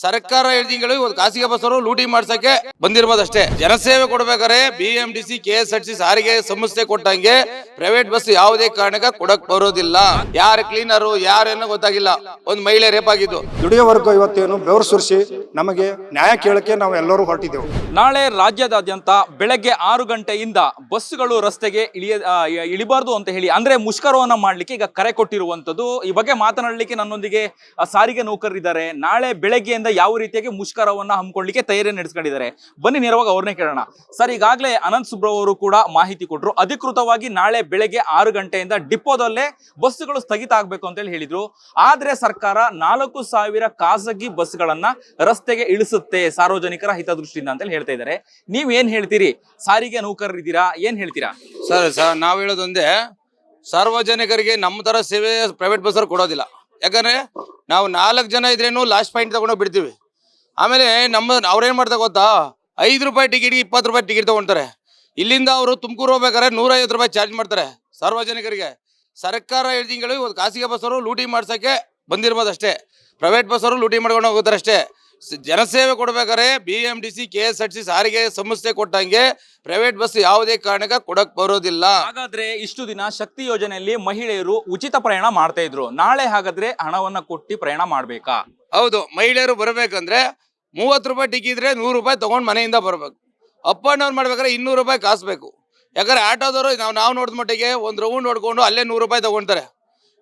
ಸರ್ಕಾರ ಹೇಳ್ದಿಂಗಳು ಇವತ್ತು ಖಾಸಗಿ ಬಸ್ಸರು ಲೂಟಿ ಮಾಡ್ಸಕ್ಕೆ ಬಂದಿರ್ಬೋದಷ್ಟೇ. ಜನಸೇವೆ ಕೊಡ್ಬೇಕಾದ್ರೆ B M D C K S R C ಸಾರಿಗೆ ಸಂಸ್ಥೆ ಕೊಟ್ಟಂಗೆ ಪ್ರೈವೇಟ್ ಬಸ್ ಯಾವುದೇ ಕಾರಣಕ್ಕೆ ಕೊಡಕ್ ಬರೋದಿಲ್ಲ. ಯಾರು ಕ್ಲೀನರು ಯಾರೇನೋ ಗೊತ್ತಾಗಿಲ್ಲ. ಒಂದು ಮಹಿಳೆ ರೇಪ್ ಆಗಿದ್ದು. ದುಡಿಯೋ ವರ್ಗ ಇವತ್ತೇನು ಬೆವರು ಸುರಿಸಿ ನಮಗೆ ನ್ಯಾಯ ಕೇಳಕ್ಕೆ ನಾವು ಎಲ್ಲರೂ ಹೊರಟಿದ್ದೆವು. ನಾಳೆ ರಾಜ್ಯದಾದ್ಯಂತ ಬೆಳಗ್ಗೆ ಆರು ಗಂಟೆಯಿಂದ ಬಸ್ಸುಗಳು ರಸ್ತೆಗೆ ಇಳಿಯ ಇಳಿಬಾರ್ದು ಅಂತ ಹೇಳಿ ಅಂದ್ರೆ ಮುಷ್ಕರವನ್ನ ಮಾಡ್ಲಿಕ್ಕೆ ಈಗ ಕರೆ ಕೊಟ್ಟಿರುವಂತದ್ದು. ಈ ಬಗ್ಗೆ ಮಾತನಾಡಲಿಕ್ಕೆ ನನ್ನೊಂದಿಗೆ ಆ, ಸಾರಿಗೆ ನೌಕರರಿದ್ದಾರೆ. ನಾಳೆ ಬೆಳಗ್ಗೆಯಿಂದ ಯಾವ ರೀತಿಯಾಗಿ ಮುಷ್ಕರವನ್ನ ಹಮ್ಮಿಕೊಳ್ಳಿಕ್ಕೆ ತಯಾರಿ ನಡೆಸ್ಕೊಂಡಿದ್ದಾರೆ. ಬನ್ನಿ ನೇರವಾಗಿ ಅವ್ರನ್ನೇ ಕೇಳೋಣ. ಸರ್, ಈಗಾಗಲೇ ಅನಂತ್ ಸುಬ್ರವ್ ಅವರು ಕೂಡ ಮಾಹಿತಿ ಕೊಟ್ಟರು ಅಧಿಕೃತವಾಗಿ ನಾಳೆ ಬೆಳಗ್ಗೆ ಆರು ಗಂಟೆಯಿಂದ ಡಿಪೋದಲ್ಲೇ ಬಸ್ಸುಗಳು ಸ್ಥಗಿತ ಆಗ್ಬೇಕು ಅಂತ ಹೇಳಿ ಹೇಳಿದ್ರು. ಆದ್ರೆ ಸರ್ಕಾರ ನಾಲ್ಕು ಸಾವಿರ ಖಾಸಗಿ ಬಸ್ಗಳನ್ನ ರಸ್ತೆಗೆ ಇಳಿಸುತ್ತೆ ಸಾರ್ವಜನಿಕರ ಹಿತದೃಷ್ಟಿಯಿಂದ ಅಂತ ಹೇಳಿ ಹೇಳ್ತಾ ಇದ್ದಾರೆ. ನೀವ್ ಏನ್ ಹೇಳ್ತೀರಿ? ಸಾರಿಗೆ ನೌಕರರಿದ್ದೀರಾ ಏನ್ ಹೇಳ್ತೀರಾ? ಸರ್ ಸರ್, ನಾವು ಹೇಳೋದೊಂದೇ ಸಾರ್ವಜನಿಕರಿಗೆ ನಮ್ಮ ತರ ಸೇವೆ ಪ್ರೈವೇಟ್ ಬಸ್ ಕೊಡೋದಿಲ್ಲ. ಯಾಕಂದ್ರೆ ನಾವು ನಾಲ್ಕು ಜನ ಇದ್ರೇನು ಲಾಸ್ಟ್ ಪಾಯಿಂಟ್ ತಗೊಂಡು ಬಿಡ್ತೀವಿ. ಆಮೇಲೆ ನಮ್ಮ ಅವ್ರೇನ್ ಮಾಡ್ತಾರೆ ಗೊತ್ತಾ? ಐದು ರೂಪಾಯಿ ಟಿಕೆಟ್ಗೆ ಇಪ್ಪತ್ತು ರೂಪಾಯಿ ಟಿಕೆಟ್ ತಗೊಂತಾರೆ. ಇಲ್ಲಿಂದ ಅವರು ತುಮಕೂರು ಹೋಗ್ಬೇಕಾದ್ರೆ ನೂರೈವತ್ತು ರೂಪಾಯಿ ಚಾರ್ಜ್ ಮಾಡ್ತಾರೆ ಸಾರ್ವಜನಿಕರಿಗೆ. ಸರ್ಕಾರ ಹೇಳ್ದಿಂಗಳು ಇವತ್ತು ಖಾಸಗಿ ಬಸ್ಸವರು ಲೂಟಿ ಮಾಡ್ಸಕ್ಕೆ ಬಂದಿರ್ಬೋದಷ್ಟೇ. ಪ್ರೈವೇಟ್ ಬಸ್ಸವರು ಲೂಟಿ ಮಾಡ್ಕೊಂಡು ಹೋಗ್ತಾರೆ ಅಷ್ಟೇ ಜನಸೇವೆ ಕೊಡ್ಬೇಕಾರೆ B M D C K S R C ಸಾರಿಗೆ ಸಂಸ್ಥೆ ಕೊಟ್ಟಂಗೆ ಪ್ರೈವೇಟ್ ಬಸ್ ಯಾವುದೇ ಕಾರಣಕ್ಕೆ ಕೊಡಕ್ ಬರೋದಿಲ್ಲ. ಹಾಗಾದ್ರೆ ಇಷ್ಟು ದಿನ ಶಕ್ತಿ ಯೋಜನೆಯಲ್ಲಿ ಮಹಿಳೆಯರು ಉಚಿತ ಪ್ರಯಾಣ ಮಾಡ್ತಾ ಇದ್ರು. ನಾಳೆ ಹಾಗಾದ್ರೆ ಹಣವನ್ನ ಕೊಟ್ಟು ಪ್ರಯಾಣ ಮಾಡ್ಬೇಕಾ? ಹೌದು ಮಹಿಳೆಯರು ಬರ್ಬೇಕಂದ್ರೆ ಮೂವತ್ತು ರೂಪಾಯಿ ಟಿಕೆಟ್ ಇದ್ರೆ ನೂರು ರೂಪಾಯಿ ತಗೊಂಡು ಮನೆಯಿಂದ ಬರಬೇಕು. ಅಪ್ ಅಂಡ್ ಡೌನ್ ಮಾಡ್ಬೇಕಾದ್ರೆ ಇನ್ನೂರು ರೂಪಾಯಿ ಕಾಸ್ಬೇಕು ಯಾಕಂದ್ರೆ ಆಟೋದವರು ನಾವು ನಾವು ನೋಡಿದ ಮಟ್ಟಿಗೆ ಒಂದು ರೌಂಡ್ ನೋಡ್ಕೊಂಡು ಅಲ್ಲೇ ನೂರು ರೂಪಾಯಿ ತಗೊಳ್ತಾರೆ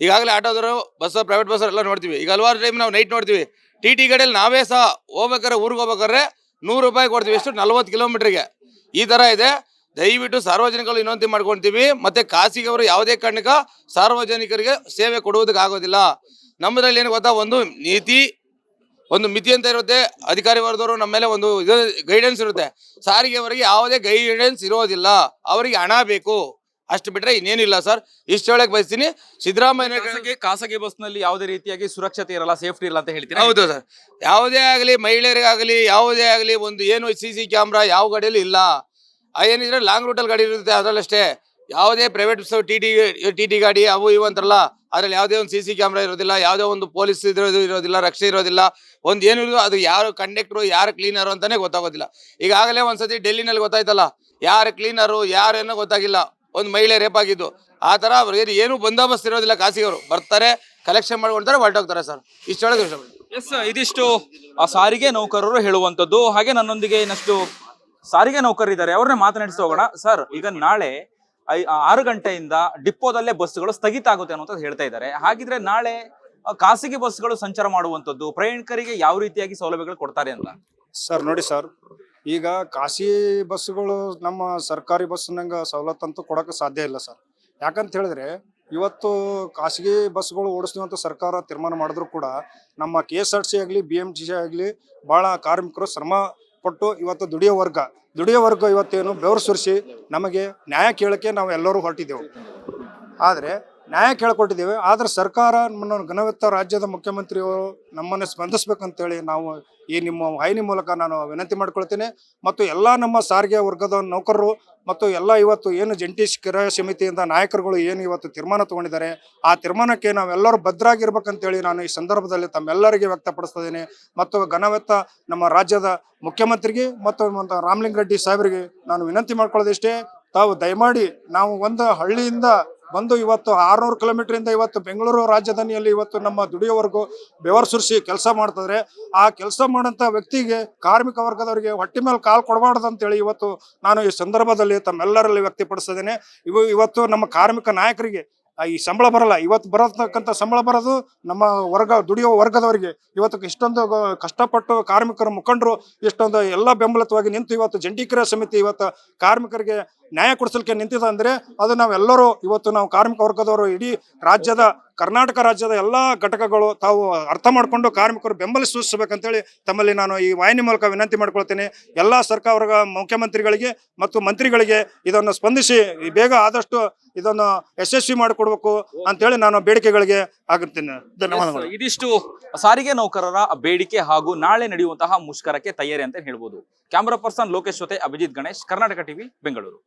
ಈಗಾಗಲೇ ಆಟೋದವರು ಬಸ್ ಪ್ರೈವೇಟ್ ಬಸ್ ಎಲ್ಲ ನೋಡ್ತೀವಿ. ಈಗ ಹಲವಾರು ಟೈಮ್ ನಾವು ನೈಟ್ ನೋಡ್ತೀವಿ. ಟಿ ಟಿ ಗಾಡಿಯಲ್ಲಿ ನಾವೇ ಸಹ ಹೋಗ್ಬೇಕಾದ್ರೆ ಊರಿಗೆ ಹೋಗ್ಬೇಕಾದ್ರೆ ನೂರು ರೂಪಾಯಿ ಕೊಡ್ತೀವಿ, ಎಷ್ಟು? ನಲ್ವತ್ತು ಕಿಲೋಮೀಟ್ರಿಗೆ. ಈ ಥರ ಇದೆ. ದಯವಿಟ್ಟು ಸಾರ್ವಜನಿಕರು ವಿನಂತಿ ಮಾಡ್ಕೊಳ್ತೀವಿ. ಮತ್ತೆ ಖಾಸಗಿಯವರು ಯಾವುದೇ ಕಾರಣಕ್ಕ ಸಾರ್ವಜನಿಕರಿಗೆ ಸೇವೆ ಕೊಡುವುದಕ್ಕೆ ಆಗೋದಿಲ್ಲ. ನಮ್ಮದ್ರಲ್ಲಿ ಏನು ಗೊತ್ತಾ? ಒಂದು ನೀತಿ, ಒಂದು ಮಿತಿ ಅಂತ ಇರುತ್ತೆ. ಅಧಿಕಾರಿ ವರ್ಗದವರು ನಮ್ಮ ಮೇಲೆ ಒಂದು ಇದು ಗೈಡೆನ್ಸ್ ಇರುತ್ತೆ. ಸಾರಿಗೆವರಿಗೆ ಯಾವುದೇ ಗೈಡೆನ್ಸ್ ಇರೋದಿಲ್ಲ. ಅವರಿಗೆ ಹಣ ಬೇಕು. ಅಷ್ಟು ಬಿಟ್ರೆ ಇನ್ನೇನಿಲ್ಲ ಸರ್. ಇಷ್ಟು ಹೇಳಕ್ ಬಯಸ್ತೀನಿ. ಸಿದ್ದರಾಮಯ್ಯ ಖಾಸಗಿ ಖಾಸಗಿ ಬಸ್ನಲ್ಲಿ ಯಾವುದೇ ರೀತಿಯಾಗಿ ಸುರಕ್ಷತೆ ಇರಲ್ಲ ಸೇಫ್ಟಿ ಇಲ್ಲ ಅಂತ ಹೇಳ್ತೀನಿ ಹೌದು ಸರ್. ಯಾವುದೇ ಆಗಲಿ ಮಹಿಳೆಯರಿಗಾಗಲಿ ಯಾವುದೇ ಆಗಲಿ ಒಂದು ಏನು ಸಿ ಸಿ ಕ್ಯಾಮ್ರಾ ಯಾವ ಗಾಡಿಯಲ್ಲಿ ಇಲ್ಲ. ಏನಿದ್ರೆ ಲಾಂಗ್ ರೂಟಲ್ಲಿ ಗಾಡಿ ಇರುತ್ತೆ ಅದರಲ್ಲಷ್ಟೇ. ಯಾವುದೇ private T T T T ಗಾಡಿ ಅವು ಇವು ಅಂತಾರಲ್ಲ ಅದ್ರಲ್ಲಿ ಯಾವುದೇ ಒಂದು ಸಿ ಸಿ ಕ್ಯಾಮ್ರಾ ಇರೋದಿಲ್ಲ ಯಾವುದೇ ಒಂದು ಪೊಲೀಸ್ ಇರೋದು ಇರೋದಿಲ್ಲ ರಕ್ಷೆ ಇರೋದಿಲ್ಲ. ಒಂದು ಏನು ಇರೋದು ಅದು ಯಾರು ಕಂಡಕ್ಟ್ರು ಯಾರು ಕ್ಲೀನರು ಅಂತಾನೆ ಗೊತ್ತಾಗೋದಿಲ್ಲ. ಈಗಾಗಲೇ ಒಂದ್ಸತಿ ಡೆಲ್ಲಿನಲ್ಲಿ ಗೊತ್ತಾಯ್ತಲ್ಲ ಯಾರು ಕ್ಲೀನರು ಏನೋ ಗೊತ್ತಾಗಿಲ್ಲ. ಒಂದು ಮಹಿಳೆ ರೇಪ್ ಆಗಿದ್ದು. ಆ ಥರ ಅವ್ರಿಗೆ ಏನು ಬಂದೋಬಸ್ತ್ ಇರೋದಿಲ್ಲ ಖಾಸಗಿಯವರು. ಬರ್ತಾರೆ ಕಲೆಕ್ಷನ್ ಮಾಡ್ಕೊಳ್ತಾರೆ ಹೊರಟೋಗ್ತಾರೆ ಸರ್. ಇಷ್ಟೊಳಗೆ ಎಸ್ ಇದಿಷ್ಟು ಆ ಸಾರಿಗೆ ನೌಕರರು ಹೇಳುವಂತದ್ದು ಹಾಗೆ ನನ್ನೊಂದಿಗೆ ಇನ್ನಷ್ಟು ಸಾರಿಗೆ ನೌಕರರಿದ್ದಾರೆ ಅವ್ರನ್ನೇ ಮಾತನಾಡಿಸಿ ಹೋಗೋಣ. ಸರ್ ಈಗ ನಾಳೆ ಐ- ಆರು ಗಂಟೆಯಿಂದ ಡಿಪೋದಲ್ಲೇ ಬಸ್ಗಳು ಸ್ಥಗಿತ ಆಗುತ್ತೆ ಅನ್ನೋದು ಹೇಳ್ತಾ ಇದ್ದಾರೆ. ಹಾಗಿದ್ರೆ ನಾಳೆ ಖಾಸಗಿ ಬಸ್ಗಳು ಸಂಚಾರ ಮಾಡುವಂತದ್ದು ಪ್ರಯಾಣಿಕರಿಗೆ ಯಾವ ರೀತಿಯಾಗಿ ಸೌಲಭ್ಯಗಳು ಕೊಡ್ತಾರೆ ಅಂತ? ಸರ್ ನೋಡಿ ಸರ್ ಈಗ ಖಾಸಗಿ ಬಸ್ಗಳು ನಮ್ಮ ಸರ್ಕಾರಿ ಬಸ್ನಂಗೆ ಸವಲತ್ತು ಅಂತೂ ಕೊಡೋಕೆ ಸಾಧ್ಯ ಇಲ್ಲ ಸರ್. ಯಾಕಂತ ಹೇಳಿದ್ರೆ ಇವತ್ತು ಖಾಸಗಿ ಬಸ್ಗಳು ಓಡಿಸ್ತೀವಿ ಅಂತ ಸರ್ಕಾರ ತೀರ್ಮಾನ ಮಾಡಿದ್ರು ಕೂಡ ನಮ್ಮ ಕೆ ಎಸ್ ಆರ್ ಸಿ ಆಗಲಿ, ಬಿ ಎಂ ಟಿ ಸಿ ಆಗಲಿ ಭಾಳ ಕಾರ್ಮಿಕರು ಶ್ರಮ ಪಟ್ಟು ಇವತ್ತು ದುಡಿಯೋ ವರ್ಗ. ದುಡಿಯೋ ವರ್ಗ ಇವತ್ತೇನು ಬೆವರು ಸುರಿಸಿ ನಮಗೆ ನ್ಯಾಯ ಕೇಳಕ್ಕೆ ನಾವು ಎಲ್ಲರೂ ಹೊರಟಿದ್ದೆವು. ಆದರೆ ನ್ಯಾಯ ಕೇಳ್ಕೊಟ್ಟಿದ್ದೇವೆ. ಆದರೆ ಸರ್ಕಾರ ನಮ್ಮನ್ನು ಘನವೆತ್ತ ರಾಜ್ಯದ ಮುಖ್ಯಮಂತ್ರಿಯವರು ನಮ್ಮನ್ನು ಸ್ಪಂದಿಸ್ಬೇಕಂತೇಳಿ ನಾವು ಈ ನಿಮ್ಮ ವಾಹಿನಿ ಮೂಲಕ ನಾನು ವಿನಂತಿ ಮಾಡ್ಕೊಳ್ತೇನೆ. ಮತ್ತು ಎಲ್ಲ ನಮ್ಮ ಸಾರಿಗೆ ವರ್ಗದ ನೌಕರರು ಮತ್ತು ಎಲ್ಲ ಇವತ್ತು ಏನು ಜಂಟಿ ಕ್ರಿಯಾ ಸಮಿತಿಯಿಂದ ನಾಯಕರುಗಳು ಏನು ಇವತ್ತು ತೀರ್ಮಾನ ತಗೊಂಡಿದ್ದಾರೆ, ಆ ತೀರ್ಮಾನಕ್ಕೆ ನಾವೆಲ್ಲರೂ ಭದ್ರಾಗಿರ್ಬೇಕಂತೇಳಿ ನಾನು ಈ ಸಂದರ್ಭದಲ್ಲಿ ತಮ್ಮೆಲ್ಲರಿಗೆ ವ್ಯಕ್ತಪಡಿಸ್ತಿದ್ದೇನೆ ಮತ್ತು ಘನವೆತ್ತ ನಮ್ಮ ರಾಜ್ಯದ ಮುಖ್ಯಮಂತ್ರಿಗೆ ಮತ್ತು ಮತ್ತು ರಾಮಲಿಂಗ ರೆಡ್ಡಿ ಸಾಹೇಬರಿಗೆ ನಾನು ವಿನಂತಿ ಮಾಡ್ಕೊಳ್ಳೋದಿಷ್ಟೇ. ತಾವು ದಯಮಾಡಿ ನಾವು ಒಂದು ಹಳ್ಳಿಯಿಂದ ಬಂದು ಇವತ್ತು ಆರ್ನೂರು ಕಿಲೋಮೀಟರಿಂದ ಇವತ್ತು ಬೆಂಗಳೂರು ರಾಜಧಾನಿಯಲ್ಲಿ ಇವತ್ತು ನಮ್ಮ ದುಡಿಯೋವರೆಗೂ ಬೆವರ್ ಸುರಿಸಿ ಕೆಲಸ ಮಾಡ್ತಿದ್ರೆ, ಆ ಕೆಲಸ ಮಾಡಂತ ವ್ಯಕ್ತಿಗೆ, ಕಾರ್ಮಿಕ ವರ್ಗದವರಿಗೆ ಹೊಟ್ಟೆ ಮೇಲೆ ಕಾಲು ಕೊಡಬಾರ್ದು ಅಂತೇಳಿ ಇವತ್ತು ನಾನು ಈ ಸಂದರ್ಭದಲ್ಲಿ ತಮ್ಮೆಲ್ಲರಲ್ಲಿ ವ್ಯಕ್ತಪಡಿಸಿದ್ದೇನೆ. ಇವು ಇವತ್ತು ನಮ್ಮ ಕಾರ್ಮಿಕ ನಾಯಕರಿಗೆ ಈ ಸಂಬಳ ಬರಲ್ಲ. ಇವತ್ತು ಬರತಕ್ಕಂಥ ಸಂಬಳ ಬರೋದು ನಮ್ಮ ವರ್ಗ, ದುಡಿಯುವ ವರ್ಗದವರಿಗೆ. ಇವತ್ತು ಇಷ್ಟೊಂದು ಕಷ್ಟಪಟ್ಟು ಕಾರ್ಮಿಕರ ಮುಖಂಡರು, ಇಷ್ಟೊಂದು ಎಲ್ಲ ಬೆಂಬಲಿತವಾಗಿ ನಿಂತು ಇವತ್ತು ಜಂಟಿ ಕ್ರಿಯಾ ಸಮಿತಿ ಇವತ್ತು ಕಾರ್ಮಿಕರಿಗೆ ನ್ಯಾಯ ಕೊಡಿಸಲಿಕ್ಕೆ ನಿಂತಿದೆ ಅಂದರೆ ಅದು ನಾವೆಲ್ಲರೂ ಇವತ್ತು ನಾವು ಕಾರ್ಮಿಕ ವರ್ಗದವರು ಇಡೀ ರಾಜ್ಯದ, ಕರ್ನಾಟಕ ರಾಜ್ಯದ ಎಲ್ಲ ಘಟಕಗಳು ತಾವು ಅರ್ಥ ಮಾಡಿಕೊಂಡು ಕಾರ್ಮಿಕರು ಬೆಂಬಲ ಸೂಚಿಸಬೇಕಂತೇಳಿ ತಮ್ಮಲ್ಲಿ ನಾನು ಈ ವಾಹಿನಿ ಮೂಲಕ ವಿನಂತಿ ಮಾಡ್ಕೊಳ್ತೇನೆ. ಎಲ್ಲ ಸರ್ಕಾರ ಮುಖ್ಯಮಂತ್ರಿಗಳಿಗೆ ಮತ್ತು ಮಂತ್ರಿಗಳಿಗೆ ಇದನ್ನು ಸ್ಪಂದಿಸಿ, ಬೇಗ ಆದಷ್ಟು ಇದನ್ನು ಯಶಸ್ವಿ ಮಾಡಿಕೊಡ್ಬೇಕು ಅಂತೇಳಿ ನಾನು ಬೇಡಿಕೆಗಳಿಗೆ ಆಗುತ್ತೇನೆ ಧನ್ಯವಾದಗಳು. ಇದಿಷ್ಟು ಸಾರಿಗೆ ನೌಕರರ ಬೇಡಿಕೆ ಹಾಗೂ ನಾಳೆ ನಡೆಯುವಂತಹ ಮುಷ್ಕರಕ್ಕೆ ತಯಾರಿ ಅಂತ ಹೇಳ್ಬೋದು. ಕ್ಯಾಮರಾ ಪರ್ಸನ್ ಲೋಕೇಶ್ ಜೊತೆ ಅಭಿಜಿತ್ ಗಣೇಶ್, ಕರ್ನಾಟಕ ಟಿವಿ, ಬೆಂಗಳೂರು.